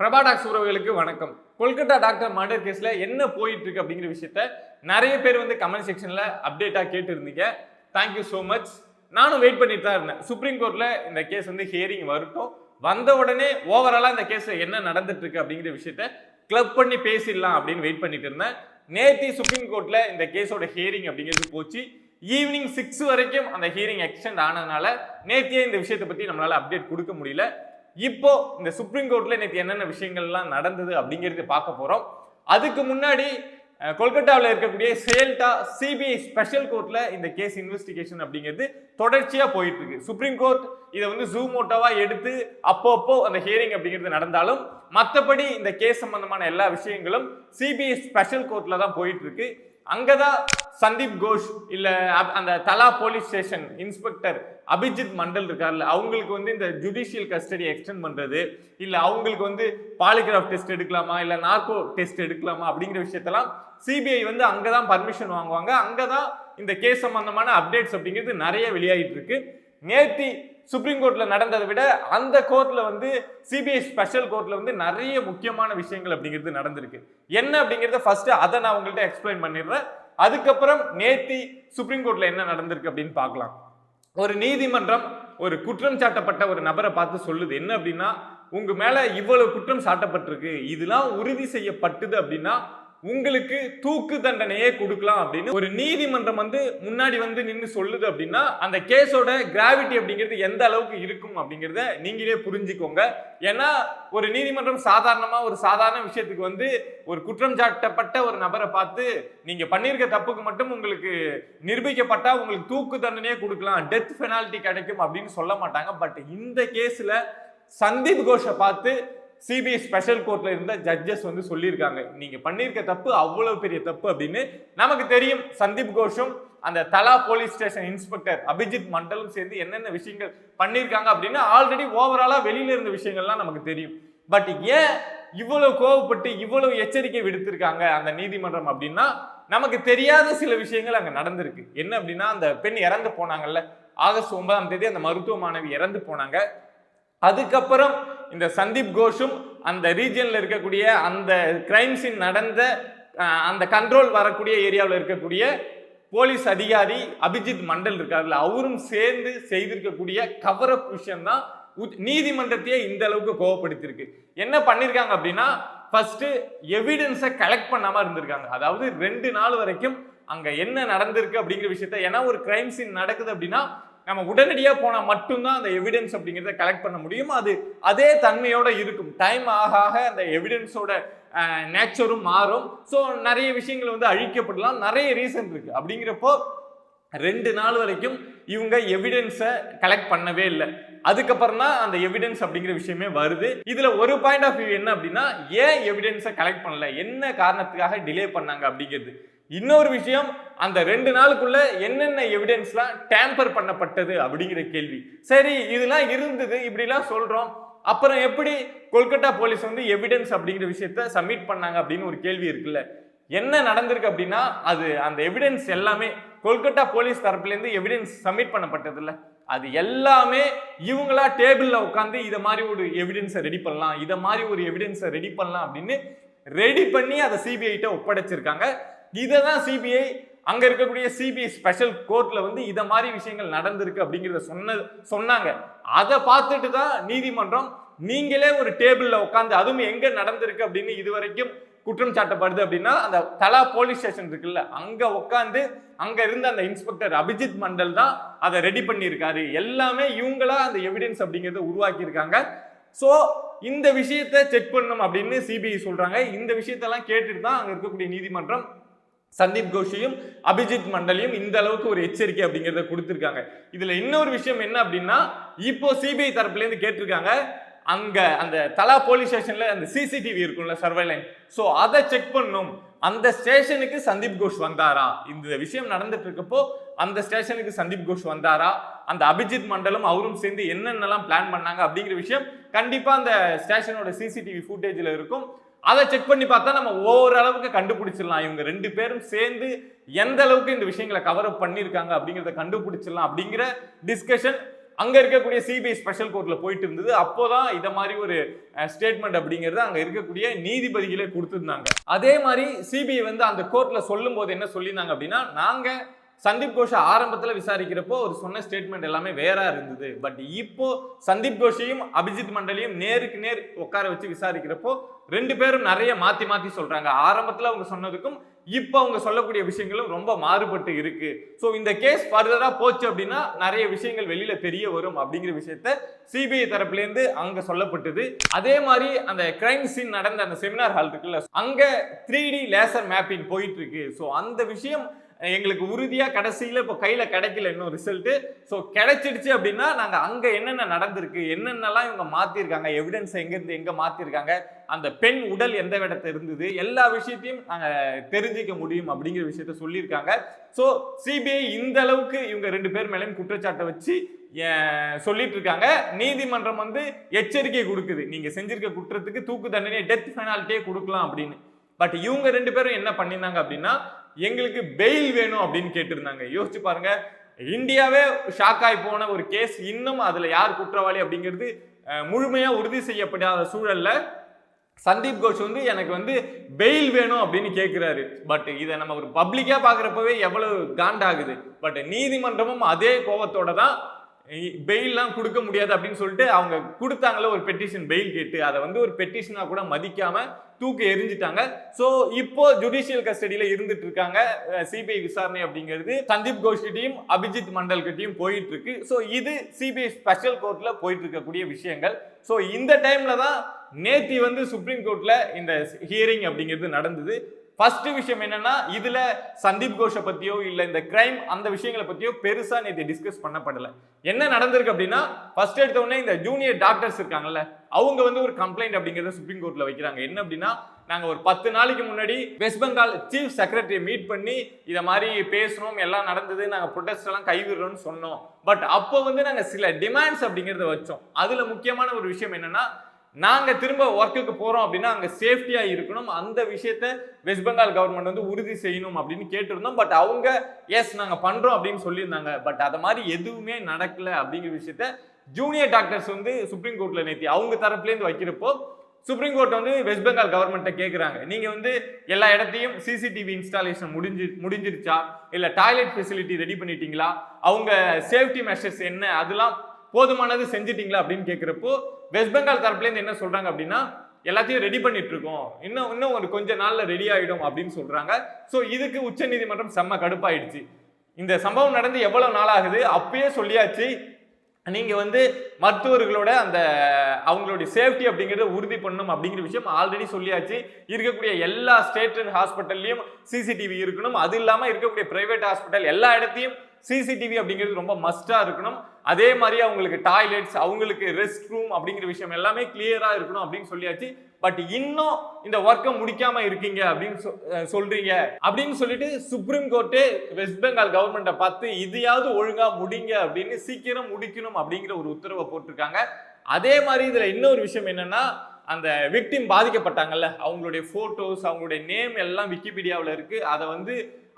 பிரபாடாக்ஸ் உறவுகளுக்கு வணக்கம். Kolkata doctor murder கேஸில் என்ன போயிட்டு இருக்கு அப்படிங்கிற விஷயத்த நிறைய பேர் வந்து கமெண்ட் செக்ஷனில் அப்டேட்டாக கேட்டுருந்தீங்க. தேங்க்யூ ஸோ மச் நானும் வெயிட் பண்ணிட்டு தான் இருந்தேன். சுப்ரீம் கோர்ட்டில் இந்த கேஸ் வந்து ஹியரிங் வரட்டும். வந்த உடனே ஓவராலாக இந்த கேஸ்ல என்ன நடந்துட்டு இருக்கு அப்படிங்கிற விஷயத்த கிளப் பண்ணி பேசிடலாம் அப்படின்னு வெயிட் பண்ணிட்டு இருந்தேன். நேற்று சுப்ரீம் கோர்ட்டில் இந்த கேஸோட ஹியரிங் அப்படிங்கிறது போச்சு. ஈவினிங் சிக்ஸ் வரைக்கும் அந்த ஹியரிங் எக்ஸ்டெண்ட் ஆனதுனால நேத்தியே இந்த விஷயத்தை பற்றி நம்மளால் அப்டேட் கொடுக்க முடியல. இப்போ இந்த சுப்ரீம் கோர்ட்ல நேற்று என்னென்ன விஷயங்கள்லாம் நடந்தது அப்படிங்கிறது பார்க்க போறோம். அதுக்கு முன்னாடி கொல்கட்டாவில் இருக்கக்கூடிய சேல்டா சிபிஐ ஸ்பெஷல் கோர்ட்ல இந்த கேஸ் இன்வெஸ்டிகேஷன் அப்படிங்கிறது தொடர்ச்சியா போயிட்டு இருக்கு சுப்ரீம் கோர்ட் இதை வந்து ஜூமோட்டோவா எடுத்து அப்பப்போ அந்த ஹியரிங் அப்படிங்கிறது நடந்தாலும் மற்றபடி இந்த கேஸ் சம்பந்தமான எல்லா விஷயங்களும் சிபிஐ ஸ்பெஷல் கோர்ட்ல தான் போயிட்டு இருக்கு அங்கதான் சந்தீப் கோஷ் இல்ல அப்- அந்த Tala police station inspector Abhijit Mondal இருக்கார்ல அவங்களுக்கு வந்து இந்த ஜுடிஷியல் கஸ்டடி எக்ஸ்டெண்ட் பண்றது இல்ல அவங்களுக்கு வந்து பாலிகிராஃப் டெஸ்ட் எடுக்கலாமா இல்ல நார்கோ டெஸ்ட் எடுக்கலாமா அப்படிங்கிற விஷயத்தெல்லாம் சிபிஐ வந்து அங்கதான் பர்மிஷன் வாங்குவாங்க. அங்கதான் இந்த கேஸ் சம்பந்தமான அப்டேட்ஸ் அப்படிங்கிறது நிறைய வெளியாகிட்டு இருக்கு. நேத்தி சுப்ரீம் கோர்ட்ல நடந்ததை விட அந்த கோர்ட்ல வந்து சிபிஐ ஸ்பெஷல் கோர்ட்ல வந்து நிறைய முக்கியமான விஷயங்கள் அப்படிங்கிறது நடந்திருக்கு. என்ன அப்படிங்கறத ஃபர்ஸ்ட் அதை நான் உங்கள்கிட்ட எக்ஸ்பிளைன் பண்ணிடுறேன். அதுக்கப்புறம் நேத்தி சுப்ரீம் கோர்ட்ல என்ன நடந்திருக்கு அப்படின்னு பார்க்கலாம். ஒரு நீதிமன்றம் ஒரு குற்றம் சாட்டப்பட்ட ஒரு நபரை பார்த்து சொல்லுது. என்ன அப்படின்னா உங்க மேல இவ்வளவு குற்றம் சாட்டப்பட்டிருக்கு. இதெல்லாம் உறுதி செய்யப்பட்டது அப்படின்னா உங்களுக்கு தூக்கு தண்டனையே கொடுக்கலாம் அப்படின்னு ஒரு நீதிமன்றம் வந்து முன்னாடி வந்து நின்று சொல்லுது அப்படின்னா அந்த கேஸோட கிராவிட்டி அப்படிங்கிறது எந்த அளவுக்கு இருக்கும் அப்படிங்கிறத நீங்களே புரிஞ்சுக்கோங்க. ஏன்னா ஒரு நீதிமன்றம் சாதாரணமாக ஒரு சாதாரண விஷயத்துக்கு வந்து ஒரு குற்றம் சாட்டப்பட்ட ஒரு நபரை பார்த்து நீங்கள் பண்ணியிருக்க தப்புக்கு மட்டும் உங்களுக்கு நிரூபிக்கப்பட்டா உங்களுக்கு தூக்கு தண்டனையே கொடுக்கலாம் டெத் பெனால்ட்டி கிடைக்கும் அப்படின்னு சொல்ல மாட்டாங்க. பட் இந்த கேஸில் சந்தீப் கோஷை பார்த்து சிபிஐ ஸ்பெஷல் கோர்ட்ல இருந்த ஜட்ஜஸ் வந்து சொல்லியிருக்காங்க. நீங்க பண்ணியிருக்க தப்பு அவ்வளவு பெரிய தப்பு அப்படின்னு நமக்கு தெரியும். சந்தீப் கோஷும் அந்த Tala police station inspector Abhijit மண்டலும் சேர்ந்து என்னென்ன விஷயங்கள் பண்ணியிருக்காங்க அப்படின்னு ஆல்ரெடி ஓவராலா வெளியில இருந்த விஷயங்கள்லாம் நமக்கு தெரியும். பட் ஏன் இவ்வளவு கோவப்பட்டு இவ்வளவு எச்சரிக்கை விடுத்திருக்காங்க அந்த நீதிமன்றம் அப்படின்னா நமக்கு தெரியாத சில விஷயங்கள் அங்க நடந்திருக்கு. என்ன அப்படின்னா அந்த பெண் இறந்து போனாங்கல்ல. ஆகஸ்ட் ஒன்பதாம் தேதி அந்த மருத்துவ மாணவி இறந்து போனாங்க. அதுக்கப்புறம் இந்த சந்தீப் கோஷும் அந்த ரீஜியனில் இருக்கக்கூடிய அந்த கிரைம்ஸின் நடந்த அந்த கண்ட்ரோல் வரக்கூடிய ஏரியாவில் இருக்கக்கூடிய போலீஸ் அதிகாரி அபிஜித் மண்டல் இருக்காருல்ல அவரும் சேர்ந்து செய்திருக்கக்கூடிய கவர் அப் விஷயம் தான் நீதிமன்றத்தையே இந்த அளவுக்கு கோவப்படுத்தியிருக்கு. என்ன பண்ணிருக்காங்க அப்படின்னா ஃபஸ்ட்டு எவிடன்ஸை கலெக்ட் பண்ணாமல் இருந்திருக்காங்க. அதாவது ரெண்டு நாள் வரைக்கும் அங்கே என்ன நடந்திருக்கு அப்படிங்கிற விஷயத்த ஏன்னா ஒரு கிரைம் சீன் நடக்குது அப்படின்னா நம்ம உடனடியாக போனால் மட்டும்தான் அந்த எவிடன்ஸ் அப்படிங்கிறத கலெக்ட் பண்ண முடியும்? அது அதே தன்மையோடு இருக்கும். டைம் ஆக ஆக அந்த எவிடன்ஸோட நேச்சரும் மாறும். ஸோ நிறைய விஷயங்கள் வந்து அழிக்கப்படலாம். நிறைய ரீசன் இருக்குது அப்படிங்கிறப்போ ரெண்டு நாள் வரைக்கும் இவங்க எவிடன்ஸை கலெக்ட் பண்ணவே இல்லை. அதுக்கப்புறம் தான் அந்த எவிடன்ஸ் அப்படிங்கிற விஷயமே வருது. இதில் ஒரு பாயிண்ட் ஆஃப் வியூ என்ன அப்படின்னா ஏன் எவிடன்ஸை கலெக்ட் பண்ணல? என்ன காரணத்துக்காக டிலே பண்ணாங்க அப்படிங்கிறது. இன்னொரு விஷயம் அந்த ரெண்டு நாளுக்குள்ள என்னென்ன எவிடன்ஸ்லாம் டேம்பர் பண்ணப்பட்டது அப்படிங்கிற கேள்வி. சரி இதெல்லாம் இருந்தது இப்படிலாம் சொல்றோம். அப்புறம் எப்படி கொல்கட்டா போலீஸ் வந்து எவிடன்ஸ் அப்படிங்கிற விஷயத்த சப்மிட் பண்ணாங்க அப்படின்னு ஒரு கேள்வி இருக்குல்ல. என்ன நடந்திருக்கு அப்படின்னா அது அந்த எவிடன்ஸ் எல்லாமே கொல்கட்டா போலீஸ் தரப்புலேருந்து எவிடன்ஸ் சப்மிட் பண்ணப்பட்டது இல்லை அது எல்லாமே இவங்களா டேபிளில் உட்காந்து இதை மாதிரி ஒரு எவிடன்ஸை ரெடி பண்ணலாம் இதை மாதிரி ஒரு எவிடன்ஸை ரெடி பண்ணலாம் அப்படின்னு ரெடி பண்ணி அதை சிபிஐட்ட ஒப்படைச்சிருக்காங்க. இதை தான் சிபிஐ அங்க இருக்கக்கூடிய சிபிஐ ஸ்பெஷல் கோர்ட்ல வந்து இத மாதிரி விஷயங்கள் நடந்திருக்கு அப்படிங்கிறத சொன்ன சொன்னாங்க. அதை பார்த்துட்டு தான் நீதிமன்றம் நீங்களே ஒரு டேபிள்ல உட்காந்து அதுவும் எங்க நடந்திருக்கு அப்படின்னு இது வரைக்கும் குற்றம் சாட்டப்படுது அப்படின்னா அந்த தலா போலீஸ் ஸ்டேஷன் இருக்குல்ல அங்க உட்காந்து அங்க இருந்த அந்த இன்ஸ்பெக்டர் அபிஜித் மண்டல் தான் அதை ரெடி பண்ணியிருக்காரு. எல்லாமே இவங்களா அந்த எவிடன்ஸ் அப்படிங்கிறத உருவாக்கியிருக்காங்க. ஸோ இந்த விஷயத்தை செக் பண்ணணும் அப்படின்னு சிபிஐ சொல்றாங்க. இந்த விஷயத்தெல்லாம் கேட்டுட்டு தான் அங்க இருக்கக்கூடிய நீதிமன்றம் சந்தீப் கோஷியும் அபிஜித் மண்டலியும் இந்த அளவுக்கு ஒரு எச்சரிக்கை அப்படிங்கிறத கொடுத்துருக்காங்க. இதுல இன்னொரு விஷயம் என்ன அப்படின்னா இப்போ சிபிஐ தரப்புல இருந்து கேட்டிருக்காங்க அங்க அந்த தலா போலீஸ் ஸ்டேஷன்ல அந்த சிசிடிவி இருக்கும்ல சர்வைலைன் ஸோ அதை செக் பண்ணும். அந்த ஸ்டேஷனுக்கு சந்தீப் கோஷ் வந்தாரா? இந்த விஷயம் நடந்துட்டு இருக்கப்போ அந்த ஸ்டேஷனுக்கு சந்தீப் கோஷ் வந்தாரா? அந்த அபிஜித் மண்டலம் அவரும் சேர்ந்து என்னென்னலாம் பிளான் பண்ணாங்க அப்படிங்கிற விஷயம் கண்டிப்பா அந்த ஸ்டேஷனோட சிசிடிவி ஃபுட்டேஜில் இருக்கும். அதை செக் பண்ணி பார்த்தா நம்ம ஓரளவுக்கு கண்டுபிடிச்சிடலாம். இவங்க ரெண்டு பேரும் சேர்ந்து எந்த அளவுக்கு இந்த விஷயங்களை கவர் அப் பண்ணியிருக்காங்க அப்படிங்கிறத கண்டுபிடிச்சிடலாம் அப்படிங்கிற டிஸ்கஷன் அங்கே இருக்கக்கூடிய சிபிஐ ஸ்பெஷல் கோர்ட்டில் போயிட்டு இருந்தது. அப்போ தான் இதை மாதிரி ஒரு ஸ்டேட்மெண்ட் அப்படிங்கிறது அங்கே இருக்கக்கூடிய நீதிபதிகளே கொடுத்துருந்தாங்க. அதே மாதிரி சிபிஐ வந்து அந்த கோர்ட்டில் சொல்லும் போது என்ன சொல்லியிருந்தாங்க அப்படின்னா நாங்கள் சந்தீப் கோஷ ஆரம்பத்தில் விசாரிக்கிறப்போ ஒரு சொன்ன ஸ்டேட்மெண்ட் எல்லாமே வேற இருந்தது. பட் இப்போ சந்தீப் கோஷையும் அபிஜித் மண்டலியும் நேருக்கு நேர் உட்கார வச்சு விசாரிக்கிறப்போ ரெண்டு பேரும் நிறைய மாத்தி மாத்தி சொல்றாங்க. ஆரம்பத்தில் அவங்க சொன்னதுக்கும் இப்போ அவங்க சொல்லக்கூடிய விஷயங்களும் ரொம்ப மாறுபட்டு இருக்கு. ஸோ இந்த கேஸ் ஃபர்தராக போச்சு அப்படின்னா நிறைய விஷயங்கள் வெளியில தெரிய வரும் அப்படிங்கிற விஷயத்த சிபிஐ தரப்புலேருந்து அங்கே சொல்லப்பட்டது. அதே மாதிரி அந்த கிரைம் சீன் நடந்த அந்த செமினார் ஹால் இருக்குல்ல அங்கே த்ரீ டி லேசர் மேப்பிங் போயிட்டு இருக்கு. ஸோ அந்த விஷயம் எங்களுக்கு உறுதியாக கடைசியில் இப்போ கையில் கிடைக்கல இன்னும் ரிசல்ட்டு ஸோ கிடைச்சிடுச்சு அப்படின்னா நாங்கள் அங்கே என்னென்ன நடந்திருக்கு என்னென்னலாம் இவங்க மாற்றிருக்காங்க எவிடன்ஸ் எங்கேருந்து எங்கே மாற்றிருக்காங்க அந்த பெண் உடல் எந்த இடத்துல இருந்தது எல்லா விஷயத்தையும் நாங்கள் தெரிஞ்சுக்க முடியும் அப்படிங்கிற விஷயத்த சொல்லியிருக்காங்க. ஸோ சிபிஐ இந்த அளவுக்கு இவங்க ரெண்டு பேர் மேலேயும் குற்றச்சாட்டை வச்சு சொல்லிட்டு இருக்காங்க நீதிமன்றம் வந்து எச்சரிக்கை கொடுக்குது. நீங்க செஞ்சிருக்க குற்றத்துக்கு தூக்கு தண்டனை டெத் பெனால்ட்டியே கொடுக்கலாம் அப்படின்னு. பட் இவங்க ரெண்டு பேரும் என்ன பண்ணியிருந்தாங்க அப்படின்னா எங்களுக்கு பெயில் வேணும் அப்படின்னு கேட்டிருந்தாங்க. யோசிச்சு பாருங்க இந்தியாவே ஷாக் ஆகி போன ஒரு கேஸ் இன்னும் அதுல யார் குற்றவாளி அப்படிங்கிறது முழுமையாக முழுமையா உறுதி செய்யப்படாத சூழல்ல சந்தீப் கோஷ் வந்து எனக்கு வந்து பெயில் வேணும் அப்படின்னு கேட்குறாரு பட் இதை நம்ம ஒரு பப்ளிக்காக பார்க்குறப்பவே எவ்வளவு காண்டாகுது. பட் நீதிமன்றமும் அதே கோபத்தோட தான் பெயில்லாம் கொடுக்க முடியாது அப்படின்னு சொல்லிட்டு அவங்க கொடுத்தாங்களே ஒரு பெட்டிஷன் பெயில் கேட்டு அதை வந்து ஒரு பெட்டிஷனாக கூட மதிக்காம தூக்கி எரிஞ்சிட்டாங்க ஸோ இப்போ ஜுடிஷியல் கஸ்டடியில் இருந்துட்டு இருக்காங்க சிபிஐ விசாரணை அப்படிங்கிறது. சந்தீப் கோஷ் அபிஜித் மண்டல் கிட்டையும் போயிட்டு இருக்கு ஸோ இது சிபிஐ ஸ்பெஷல் கோர்ட்ல போயிட்டு இருக்கக்கூடிய விஷயங்கள். ஸோ இந்த டைம்ல தான் நேத்தி வந்து சுப்ரீம் கோர்ட்ல இந்த ஹியரிங் அப்படிங்கிறது நடந்தது. ஃபர்ஸ்ட் விஷயம் என்னன்னா இதுல சந்தீப் கோஷை பத்தியோ இல்ல இந்த கிரைம் அந்த விஷயங்களை பத்தியோ பெருசா நேற்று டிஸ்கஸ் பண்ணப்படல. என்ன நடந்திருக்கு அப்படின்னா ஃபர்ஸ்ட் எடுத்த உடனே இந்த ஜூனியர் டாக்டர்ஸ் இருக்காங்கல்ல அவங்க வந்து ஒரு கம்ப்ளைண்ட் அப்படிங்கறத சுப்ரீம் கோர்ட்ல வைக்கிறாங்க. என்ன அப்படின்னா நாங்க ஒரு பத்து நாளைக்கு முன்னாடி West Bengal chief secretary meet பண்ணி இதை மாதிரி பேசுறோம் எல்லாம் நடந்தது நாங்க ப்ரொடெஸ்ட் எல்லாம் கைவிடுறோம்னு சொன்னோம். பட் அப்போ வந்து நாங்க சில டிமாண்ட்ஸ் அப்படிங்கறத வச்சோம். அதுல முக்கியமான ஒரு விஷயம் என்னன்னா நாங்க திரும்ப ஒர்க்குக்கு போறோம் அப்படின்னா அங்க சேஃப்டியா இருக்கணும். அந்த விஷயத்த வெஸ்ட் பெங்கால் கவர்மெண்ட் வந்து உறுதி செய்யணும் அப்படின்னு கேட்டிருந்தோம். பட் அவங்க எஸ் நாங்க பண்றோம் அப்படின்னு சொல்லியிருந்தாங்க. பட் அது மாதிரி எதுவுமே நடக்கல அப்படிங்கிற விஷயத்த ஜூனியர் டாக்டர்ஸ் வந்து சுப்ரீம் கோர்ட்ல நேத்தி அவங்க தரப்புலேருந்து வைக்கிறப்போ சுப்ரீம் கோர்ட் வந்து வெஸ்ட் பெங்கால் கவர்மெண்ட்டை கேட்குறாங்க நீங்கள் வந்து எல்லா இடத்தையும் சிசிடிவி இன்ஸ்டாலேஷன் முடிஞ்சு முடிஞ்சிருச்சா? இல்லை டாய்லெட் ஃபெசிலிட்டி ரெடி பண்ணிட்டீங்களா? அவங்க சேஃப்டி மெஷர்ஸ் என்ன? அதெல்லாம் போதுமானது செஞ்சிட்டீங்களா அப்படின்னு கேட்குறப்போ வெஸ்ட் பெங்கால் தரப்புலேருந்து என்ன சொல்கிறாங்க அப்படின்னா எல்லாத்தையும் ரெடி பண்ணிட்டு இருக்கோம் இன்னும் இன்னும் ஒரு கொஞ்ச நாள்ல ரெடி ஆயிடும் அப்படின்னு சொல்றாங்க. ஸோ இதுக்கு உச்சநீதிமன்றம் செம்ம கடுப்பாயிடுச்சு. இந்த சம்பவம் நடந்து எவ்வளவு நாள் ஆகுது? அப்பயே சொல்லியாச்சு. நீங்க வந்து மருத்துவர்களோட அந்த அவங்களுடைய சேஃப்டி அப்படிங்கிறத உறுதி பண்ணணும் அப்படிங்கிற விஷயம் ஆல்ரெடி சொல்லியாச்சு. இருக்கக்கூடிய எல்லா ஸ்டேட் ஹாஸ்பிட்டல்லையும் சிசிடிவி இருக்கணும். அது இல்லாமல் இருக்கக்கூடிய பிரைவேட் ஹாஸ்பிட்டல் எல்லா இடத்தையும் சிசிடிவி அப்படிங்கிறது ரொம்ப மஸ்டாக இருக்கணும். அதே மாதிரி அவங்களுக்கு டாய்லெட்ஸ் அவங்களுக்கு ரெஸ்ட் ரூம் அப்படிங்கிற விஷயம் எல்லாமே கிளியராக இருக்கணும் அப்படின்னு சொல்லியாச்சு. பட் இன்னும் இந்த ஒர்க்கை முடிக்காம இருக்கீங்க அப்படின்னு சொல்றீங்க அப்படின்னு சொல்லிட்டு சுப்ரீம் கோர்ட்டு வெஸ்ட் பெங்கால் கவர்மெண்ட்டை பார்த்து இதையாவது ஒழுங்கா முடிங்க அப்படின்னு சீக்கிரம் முடிக்கணும் அப்படிங்கிற ஒரு உத்தரவை போட்டிருக்காங்க. அதே மாதிரி இதுல இன்னொரு விஷயம் என்னன்னா அந்த விக்டிம் பாதிக்கப்பட்டாங்கல்ல அவங்களுடைய ஃபோட்டோஸ் அவங்களுடைய நேம் எல்லாம் விக்கிபீடியாவில் இருக்குது அதை வந்து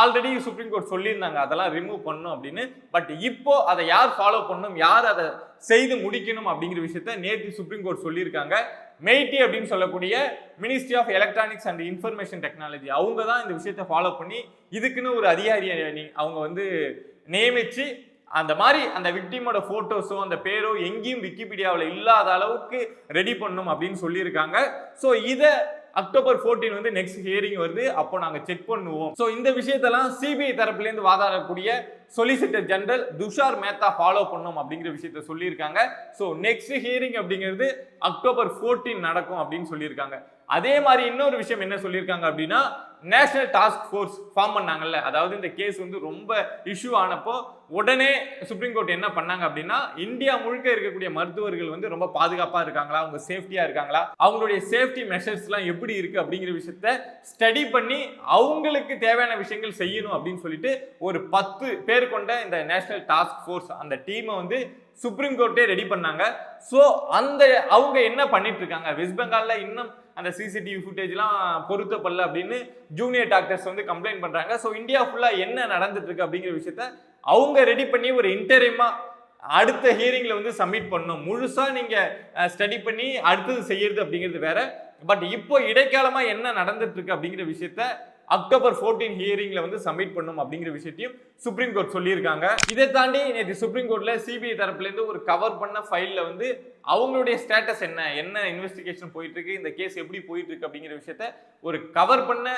ஆல்ரெடி சுப்ரீம் கோர்ட் சொல்லியிருந்தாங்க. அதெல்லாம் ரிமூவ் பண்ணணும் அப்படின்னு. பட் இப்போ அதை யார் ஃபாலோ பண்ணணும்? யார் அதை செய்து முடிக்கணும் அப்படிங்கிற விஷயத்த நேற்று சுப்ரீம் கோர்ட் சொல்லியிருக்காங்க. மெய்டி அப்படின்னு சொல்லக்கூடிய ministry of electronics and information technology அவங்க தான் இந்த விஷயத்தை ஃபாலோ பண்ணி இதுக்குன்னு ஒரு அதிகாரியை அவங்க வந்து நியமித்து அந்த மாதிரி அந்த விக்டிமோட ஃபோட்டோஸோ அந்த பேரோ எங்கேயும் விக்கிபீடியாவில் இல்லாத அளவுக்கு ரெடி பண்ணும் அப்படின்னு சொல்லியிருக்காங்க. ஸோ இதை அக்டோபர் 14 வந்து நெக்ஸ்ட் ஹியரிங் வருது. அப்போ நாங்கள் செக் பண்ணுவோம். ஸோ இந்த விஷயத்தெல்லாம் சிபிஐ தரப்புலேருந்து வாதாடக்கூடிய solicitor general Tushar Mehta follow பண்ணும் அப்படிங்கிற விஷயத்த சொல்லியிருக்காங்க. ஸோ நெக்ஸ்ட் ஹியரிங் அப்படிங்கிறது அக்டோபர் 14 நடக்கும் அப்படின்னு சொல்லியிருக்காங்க. அதே மாதிரி இன்னொரு விஷயம் என்ன சொல்லியிருக்காங்க அப்படின்னா நேஷனல் டாஸ்க் ஃபோர்ஸ் ஃபார்ம் பண்ணாங்கல்ல. அதாவது இந்த கேஸ் வந்து ரொம்ப இஷ்யூ ஆனப்போ உடனே சுப்ரீம் கோர்ட் என்ன பண்ணாங்க அப்படின்னா இந்தியா முழுக்க இருக்கக்கூடிய மருத்துவர்கள் வந்து ரொம்ப பாதுகாப்பாக இருக்காங்களா? அவங்க சேஃப்டியாக இருக்காங்களா? அவங்களுடைய சேஃப்டி மெஷர்ஸ்லாம் எப்படி இருக்குது அப்படிங்கிற விஷயத்த ஸ்டடி பண்ணி அவங்களுக்கு தேவையான விஷயங்கள் செய்யணும் அப்படின்னு சொல்லிட்டு ஒரு பத்து பேர் கொண்ட இந்த நேஷனல் டாஸ்க் ஃபோர்ஸ் அந்த டீமை வந்து சுப்ரீம் கோர்ட்டே ரெடி பண்ணாங்க. ஸோ அந்த அவங்க என்ன பண்ணிட்டு இருக்காங்க? வெஸ்ட் பெங்காலில் இன்னும் அந்த சிசிடிவி ஃபுட்டேஜ்லாம் பொருத்தப்படல அப்படின்னு ஜூனியர் டாக்டர்ஸ் வந்து கம்ப்ளைண்ட் பண்ணுறாங்க ஸோ இந்தியா ஃபுல்லாக என்ன நடந்துட்டு இருக்கு அப்படிங்கிற விஷயத்த அவங்க ரெடி பண்ணி ஒரு இன்டரிமா அடுத்த ஹியரிங்கில் வந்து சப்மிட் பண்ணணும். முழுசாக நீங்கள் ஸ்டடி பண்ணி அடுத்தது செய்யறது அப்படிங்கிறது வேற. பட் இப்போ இடைக்காலமாக என்ன நடந்துட்டு இருக்கு அப்படிங்கிற விஷயத்த அக்டோபர் 14 ஹியரிங்ல வந்து சப்மிட் பண்ணும் அப்படிங்கிற விஷயத்தையும் சுப்ரீம் கோர்ட் சொல்லியிருக்காங்க. இதை தாண்டி நேற்று சுப்ரீம் கோர்ட்ல சிபிஐ தரப்புல இருந்து ஒரு கவர் பண்ண ஃபைல்ல வந்து அவங்களுடைய ஸ்டேட்டஸ் என்ன? என்ன இன்வெஸ்டிகேஷன் போயிட்டு இருக்கு இந்த கேஸ் எப்படி போயிட்டு இருக்கு அப்படிங்கிற விஷயத்த ஒரு கவர் பண்ண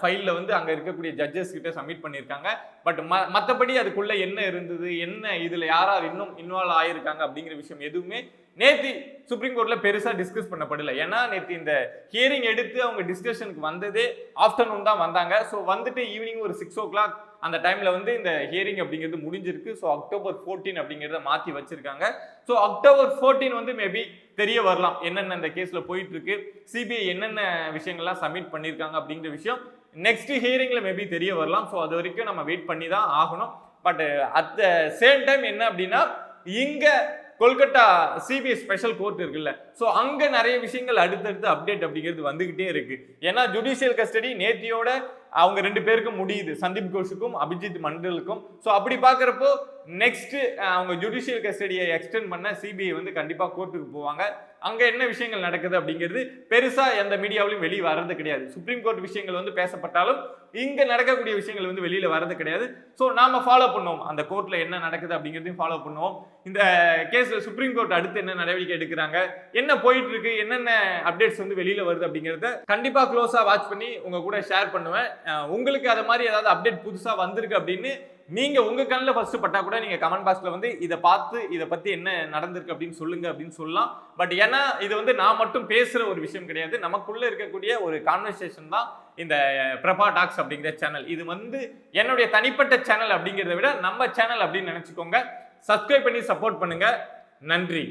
ஃபைல்ல வந்து அங்க இருக்கக்கூடிய ஜட்ஜஸ் கிட்ட சப்மிட் பண்ணியிருக்காங்க. பட் மற்றபடி அதுக்குள்ள என்ன இருந்தது? என்ன இதுல யாரார் இன்னும் இன்வால்வ் ஆயிருக்காங்க அப்படிங்கிற விஷயம் எதுவுமே நேத்தி சுப்ரீம் கோர்ட்ல பெருசா டிஸ்கஸ் பண்ணப்படல. ஏன்னா நேற்று இந்த ஹியரிங் எடுத்து அவங்க டிஸ்கஷனுக்கு வந்ததே ஆஃப்டர்நூன் தான் வந்தாங்க. ஸோ வந்துட்டு ஈவினிங் ஒரு சிக்ஸ் ஓ கிளாக் அந்த டைம்ல வந்து இந்த ஹியரிங் அப்படிங்கிறது முடிஞ்சிருக்கு. ஸோ அக்டோபர் 14 அப்படிங்கிறத மாத்தி வச்சிருக்காங்க. ஸோ அக்டோபர் 14 வந்து மேபி தெரிய வரலாம். என்னென்ன இந்த கேஸ்ல போயிட்டு இருக்கு சிபிஐ என்னென்ன விஷயங்கள்லாம் சப்மிட் பண்ணியிருக்காங்க அப்படிங்கிற விஷயம் நெக்ஸ்ட் ஹியரிங்ல மேபி தெரிய வரலாம். ஸோ அது வரைக்கும் நம்ம வெயிட் பண்ணி தான் ஆகணும். But at the same time என்ன அப்படின்னா இங்க கொல்கட்டா சிபிஐ ஸ்பெஷல் கோர்ட் இருக்குல்ல. ஸோ அங்கே நிறைய விஷயங்கள் அடுத்தடுத்து அப்டேட் அப்படிங்கிறது வந்துகிட்டே இருக்கு. ஏன்னா ஜுடிஷியல் கஸ்டடி நேத்தியோட அவங்க ரெண்டு பேருக்கும் முடியுது. சந்தீப் கோஷுக்கும் அபிஜித் மண்டலுக்கும். ஸோ அப்படி பார்க்குறப்போ நெக்ஸ்ட்டு அவங்க ஜுடிஷியல் கஸ்டடியை எக்ஸ்டெண்ட் பண்ண சிபிஐ வந்து கண்டிப்பாக கோர்ட்டுக்கு போவாங்க. அங்கே என்ன விஷயங்கள் நடக்குது அப்படிங்கிறது பெருசாக எந்த மீடியாவிலும் வெளியே வர்றது கிடையாது. சுப்ரீம் கோர்ட் விஷயங்கள் வந்து பேசப்பட்டாலும் இங்கே நடக்கக்கூடிய விஷயங்கள் வந்து வெளியில் வர்றது கிடையாது. ஸோ நாம் ஃபாலோ பண்ணுவோம். அந்த கோர்ட்டில் என்ன நடக்குது அப்படிங்கிறதையும் ஃபாலோ பண்ணுவோம். இந்த கேஸில் சுப்ரீம் கோர்ட் அடுத்து என்ன நடவடிக்கை எடுக்கிறாங்க என்ன போயிட்டு இருக்கு என்னென்ன அப்டேட்ஸ் வந்து வெளியில் வருது அப்படிங்கிறத கண்டிப்பாக க்ளோஸாக வாட்ச் பண்ணி உங்கள் கூட ஷேர் பண்ணுவேன். உங்களுக்கு அது மாதிரி ஏதாவது அப்டேட் புதுசாக வந்திருக்கு அப்படின்னு நீங்க உங்க கண்ணில் ஃபர்ஸ்ட் பட்டா கூட நீங்க கமெண்ட் பாக்ஸ்ல வந்து இதை பார்த்து இதை பத்தி என்ன நடந்திருக்கு அப்படின்னு சொல்லுங்க அப்படின்னு சொல்லலாம். பட் ஏன்னா இது வந்து நான் மட்டும் பேசுற ஒரு விஷயம் கிடையாது. நமக்குள்ள இருக்கக்கூடிய ஒரு கான்வர்சேஷன் தான் இந்த பிரபா டாக்ஸ் அப்படிங்கிற சேனல் இது வந்து என்னுடைய தனிப்பட்ட சேனல் அப்படிங்கிறத விட நம்ம சேனல் அப்படின்னு நினைச்சுக்கோங்க. சப்ஸ்கிரைப் பண்ணி சப்போர்ட் பண்ணுங்க. நன்றி.